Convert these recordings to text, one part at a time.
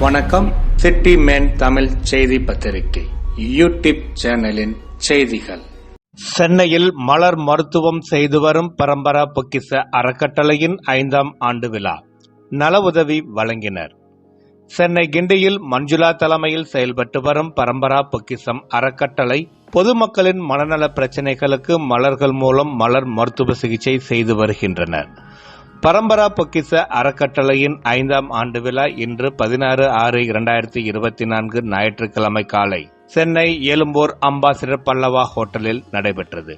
வணக்கம். City man Tamil செய்தி பத்திரிகை யூடியூப் சேனலின் செய்திகள். சென்னையில் மலர் மருத்துவம் செய்து வரும் பரம்பரா பொக்கிச அறக்கட்டளையின் ஐந்தாம் ஆண்டு விழா. நல உதவி வழங்கினர். சென்னை கிண்டியில் மஞ்சுளா தலைமையில் செயல்பட்டு வரும் பரம்பரா பொக்கிசம் அறக்கட்டளை பொதுமக்களின் மனநல பிரச்சினைகளுக்கு மலர்கள் மூலம் மலர் மருத்துவ சிகிச்சை செய்து வருகின்றனர். பரம்பரா பொக்கிச அறக்கட்டளையின் ஐந்தாம் ஆண்டு விழா இன்று பதினாறு ஆறு இரண்டாயிரத்தி இருபத்தி நான்கு ஞாயிற்றுக்கிழமை காலை சென்னை எழும்பூர் அம்பாசிடர் பல்லவா ஹோட்டலில் நடைபெற்றது.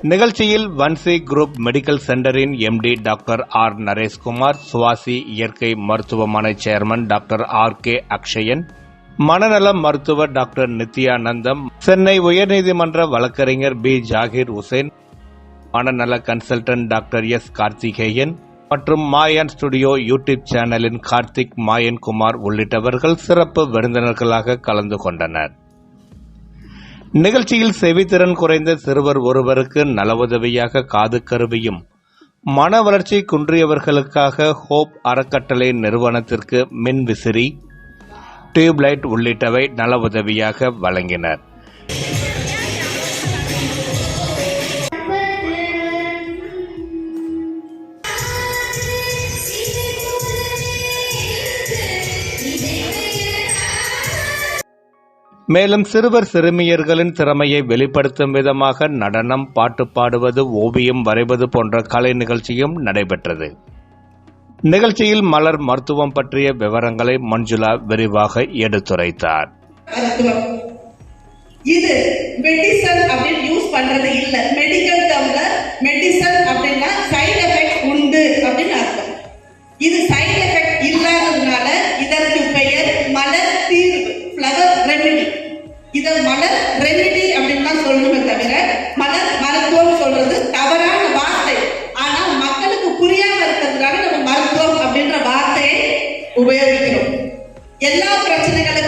நிகழ்ச்சியில் வன்சி குரூப் மெடிக்கல் சென்டரின் MD doctor R Nareshkumar Swasi இயற்கை மருத்துவமனை chairman doctor R K Akshayan மனநல மருத்துவர் டாக்டர் நித்யானந்தம் சென்னை உயர்நீதிமன்ற வழக்கறிஞர் பி ஜாகிர் உசேன் மனநல கன்சல்டன்ட் டாக்டர் எஸ் கார்த்திகேயன் மற்றும் மாயன் ஸ்டுடியோ யூடியூப் சேனலின் கார்த்திக் மாயன் குமார் உள்ளிட்டவர்கள் சிறப்பு விருந்தினர்களாக கலந்து கொண்டனர். நிகழ்ச்சியில் செவித்திறன் குறைந்த சிறுவர் ஒருவருக்கு நல உதவியாக காது கருவியும். மன வளர்ச்சி குன்றியவர்களுக்காக ஹோப் அறக்கட்டளை நிறுவனத்திற்கு மின் விசிறி டியூப்லைட் உள்ளிட்டவை நல உதவியாக வழங்கினர். மேலும் சிறுவர் சிறுமியர்களின் திறமையை வெளிப்படுத்தும் விதமாக நடனம் பாட்டு பாடுவது ஓவியம் வரைவது போன்ற கலை நிகழ்ச்சியும் நடைபெற்றது. நிகழ்ச்சியில் மலர் மருத்துவம் பற்றிய விவரங்களை மஞ்சுளா விரிவாக எடுத்துரைத்தார். இது மெடிசன் அப்படின்னு யூஸ் பண்றது இல்ல. மெடிக்கல் டேர்ம்ல மெடிசன் அப்படின்னா ഉപയോഗിക്കണം എല്ലാ പ്രശ്നങ്ങളും